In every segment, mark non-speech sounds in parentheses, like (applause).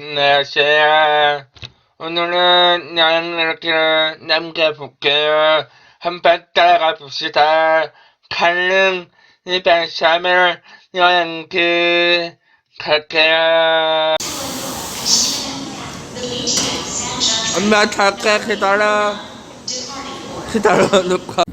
안녕하세요. 오늘은 여행일기를 남겨볼게요. 한번 따라가 봅시다. 칼릉 203일 여행기 갈게요. 엄마 갈게 기다려. 기다려 놓고.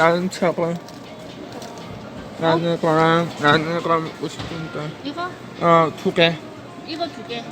나는 차고 나는 거랑 나는 거 먹고 싶은데 이거? 어두 개. 이거 두 개.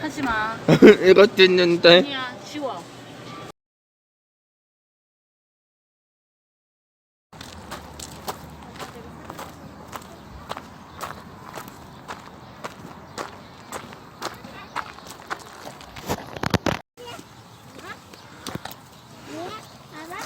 하지 마. (laughs) 이거 뜯는데 아니야, 쉬워. 알아?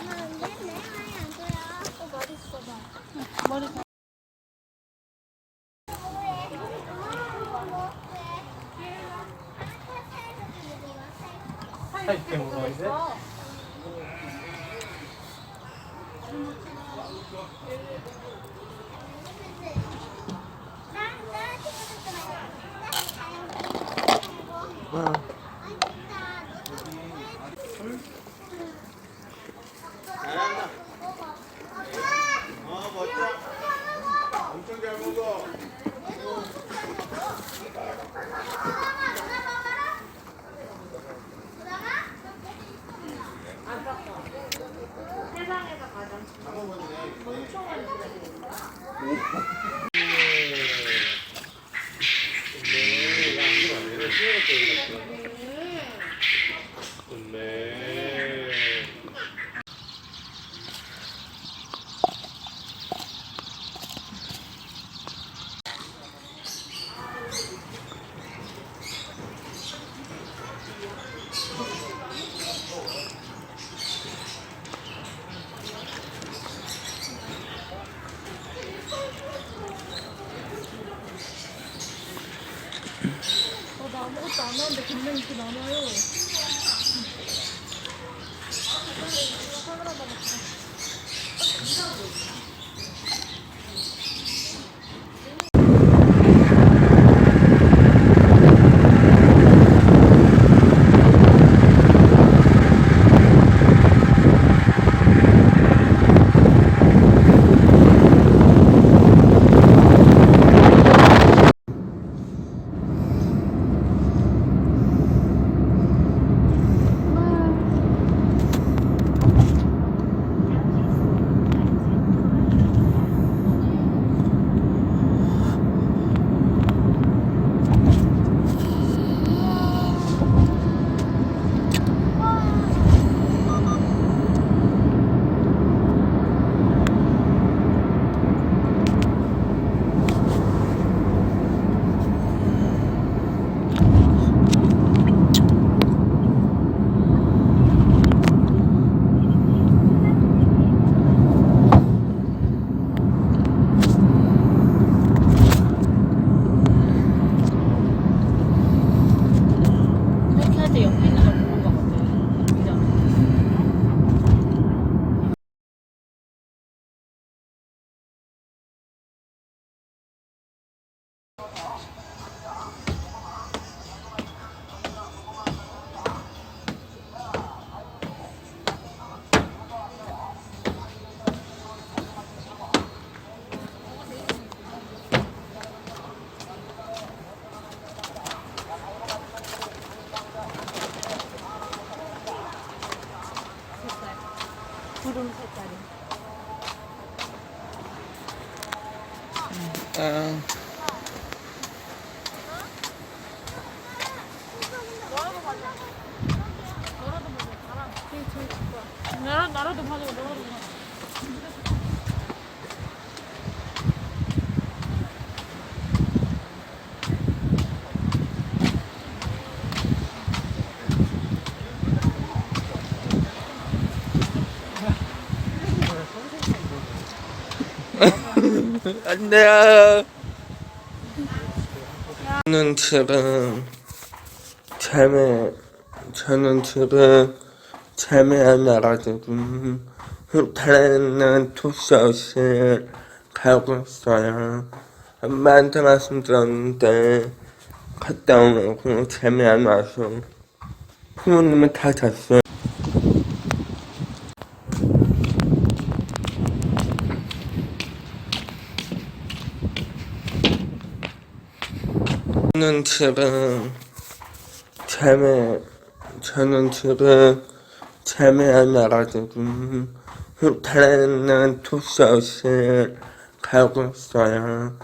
엄마 근데 내 말이 안 돼요. 어 머리 써봐. 머리 어. Thank you. 아무것도 안 하는데 굉장히 이렇게 많아요. 카메라 받았다. (laughs) 안 돼요. 저는 지금 저는 안 나가지고 호텔에는 투샷을 가고 있어요. 엄마한테 말씀드렸는데 갔다 오고 잠이 안 와서 부모님은 다 잤어요. 저는 지금 잠에 저는 지금 안 나가지고 호텔에는 투샷을 가고 있어요.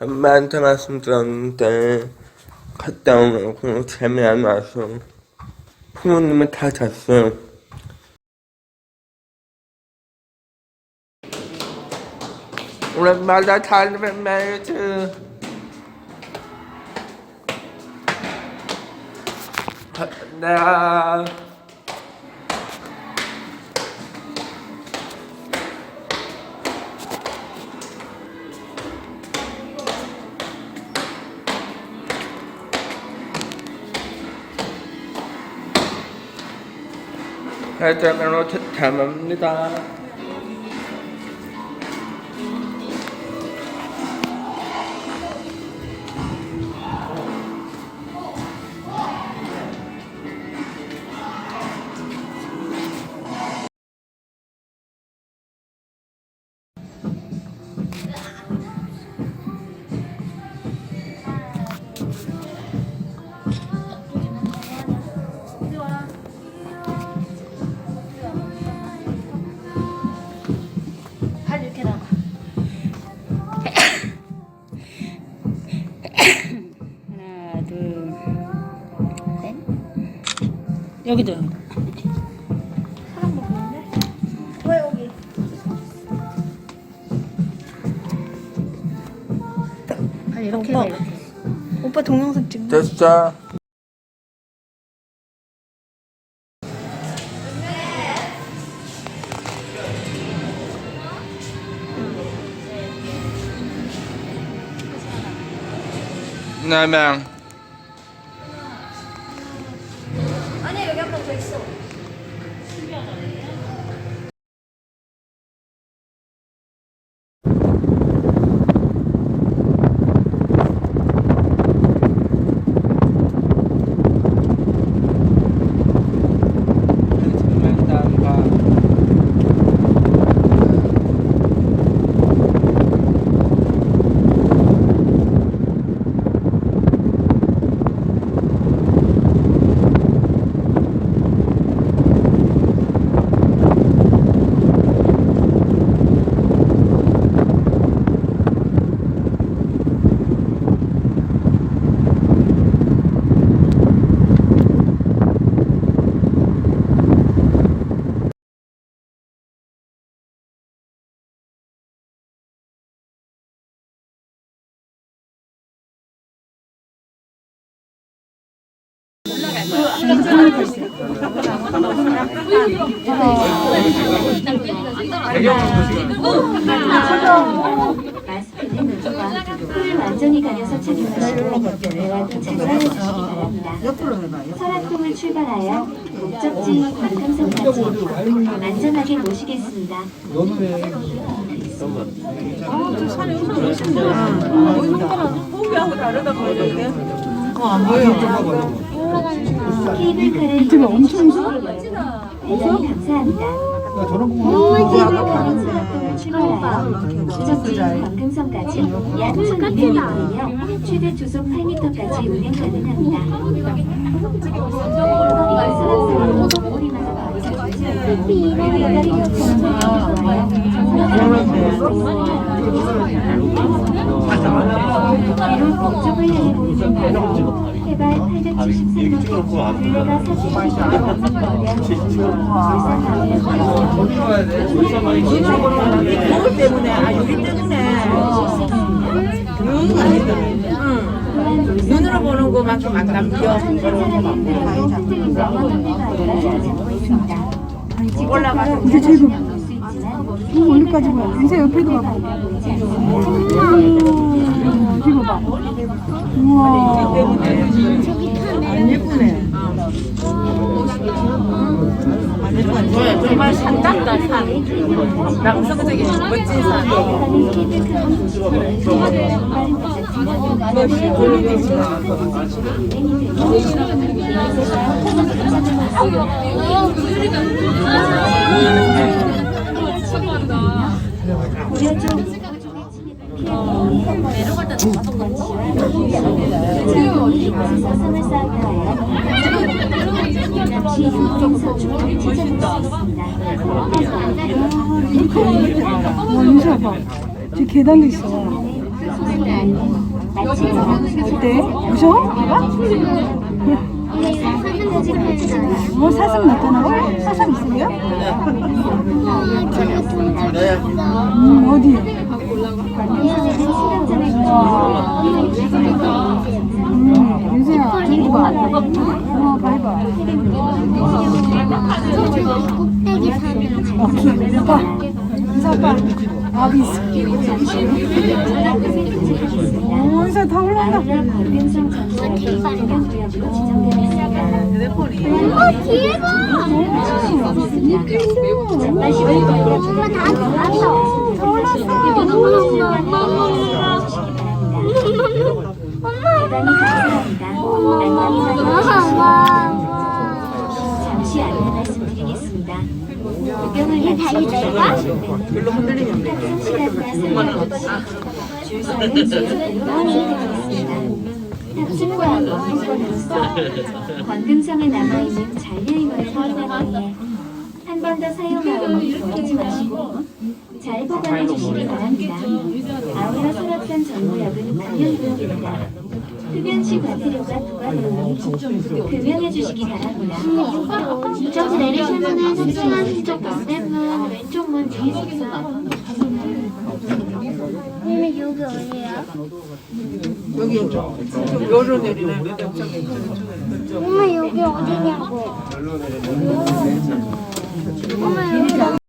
엄마한테 말씀드렸는데 갔다 오고 잠이 안 와서 부모님은 다 잤어요. 오랜만에 달면 말이지. 내가 살짝으로 담합니다. 여기도 여기도. 팔 이렇게 오빠. 해, 이렇게. 오빠 동영상 찍는 됐어. 네 명. 아니 여기 한 번 더 있어. 마스크는 눈과 코를 완전히 가려서 착용하시고 대화도 잘 사용하시기 바랍니다. 설악동을 출발하여 목적지 관kam성까지 안전하게 모시겠습니다. 케이블카를 지금 엄청 대단히 감사합니다. 케이블카는 설악동을 출발하여 목적지 관금성까지 약 1,200m이며 최대 조속 8m까지 운행 가능합니다. 이번 설악산은 오리마다 바위가 좋지 않고 배달이 좋아요. 북쪽을 향해 보이는 바로 해발 873m, 둘레가 40km 넘는 거리와 거울 때문에 아 유리 때문에 응 눈으로 보는 것만큼 안 남겨 올라가서 이제 제일 봐. 멀리까지 봐. 이제 옆에도 봐봐. 우와. 안 예쁘네 정말 산 같다 산 남성적인 멋진 산 상을 쌓 와, 윤수야 봐. 저 계단도 있어. 어때? 무서워? 봐봐. 뭐 사슴 나타나고? 사슴 있어요? 음, 어디? 음, 윤수야, 저기 봐. 어, 기, 아빠. 윤수 아빠. 아비스. 오, 올라온다. 관등성 있습니다. 어 뒤에 봐 엄마 다 감사합니다. 안녕하세요. 잠시 안내 말씀드리겠습니다. 구경을 마치고 별로 흔들리면 탑승 시간과 상관없이 줄서는 지역대로 진행되겠습니다. 탑승과 입장권으로서 관등성에 남아있는 확인하기 위해 한번 더 사용하고 버리지 마시고 잘 보관해 주시기 바랍니다. 아울러 설악산 전구역은 감염구역입니다. 흡연시 과태료가 부과되니 금연해 주시기 바랍니다. 저기 내리시면은 습승한 쪽 반대문 왼쪽 문 뒤에 있어 여기 어디야? 여기 요로 내리네. 엄마 여기 어디냐고. 엄마 여기 네,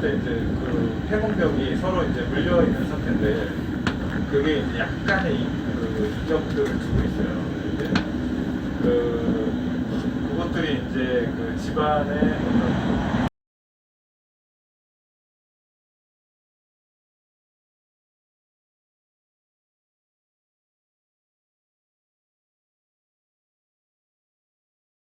때 이제 그 폐공벽이 서로 이제 물려 있는 상태인데 그게 이제 약간의 이- 그 이점들을 주고 있어요. 이제 그 그것들이 이제 그 집안의 어떤